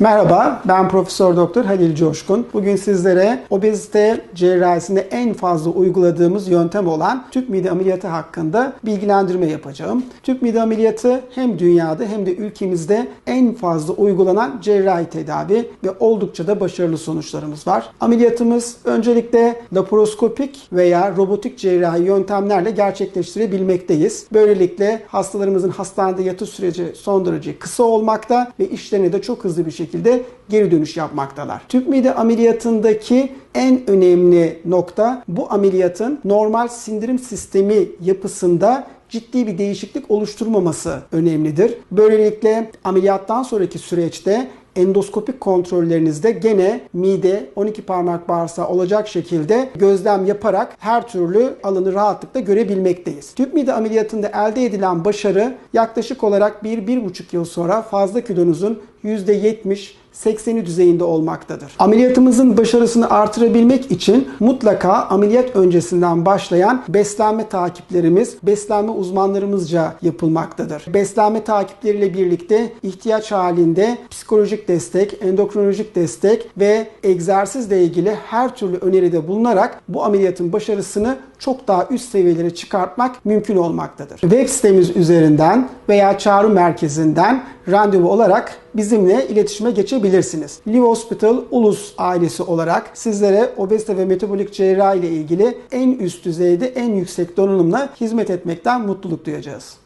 Merhaba, ben Profesör Doktor Halil Coşkun. Bugün sizlere obezite cerrahisinde en fazla uyguladığımız yöntem olan tüp mide ameliyatı hakkında bilgilendirme yapacağım. Tüp mide ameliyatı hem dünyada hem de ülkemizde en fazla uygulanan cerrahi tedavi ve oldukça da başarılı sonuçlarımız var. Ameliyatımız öncelikle laparoskopik veya robotik cerrahi yöntemlerle gerçekleştirebilmekteyiz. Böylelikle hastalarımızın hastanede yatış süreci son derece kısa olmakta ve işlerine de çok hızlı bir şekilde geri dönüş yapmaktalar. Tüp mide ameliyatındaki en önemli nokta bu ameliyatın normal sindirim sistemi yapısında ciddi bir değişiklik oluşturmaması önemlidir. Böylelikle ameliyattan sonraki süreçte endoskopik kontrollerinizde gene mide 12 parmak bağırsağı olacak şekilde gözlem yaparak her türlü alanı rahatlıkla görebilmekteyiz. Tüp mide ameliyatında elde edilen başarı yaklaşık olarak 1-1,5 yıl sonra fazla kilonuzun %70 80'i düzeyinde olmaktadır. Ameliyatımızın başarısını artırabilmek için mutlaka ameliyat öncesinden başlayan beslenme takiplerimiz beslenme uzmanlarımızca yapılmaktadır. Beslenme takipleriyle birlikte ihtiyaç halinde psikolojik destek, endokrinolojik destek ve egzersizle ilgili her türlü öneride bulunarak bu ameliyatın başarısını çok daha üst seviyelere çıkartmak mümkün olmaktadır. Web sitemiz üzerinden veya çağrı merkezinden randevu olarak bizimle iletişime geçebilirsiniz. Live Hospital Ulus ailesi olarak sizlere obezite ve metabolik cerrahi ile ilgili en üst düzeyde en yüksek donanımla hizmet etmekten mutluluk duyacağız.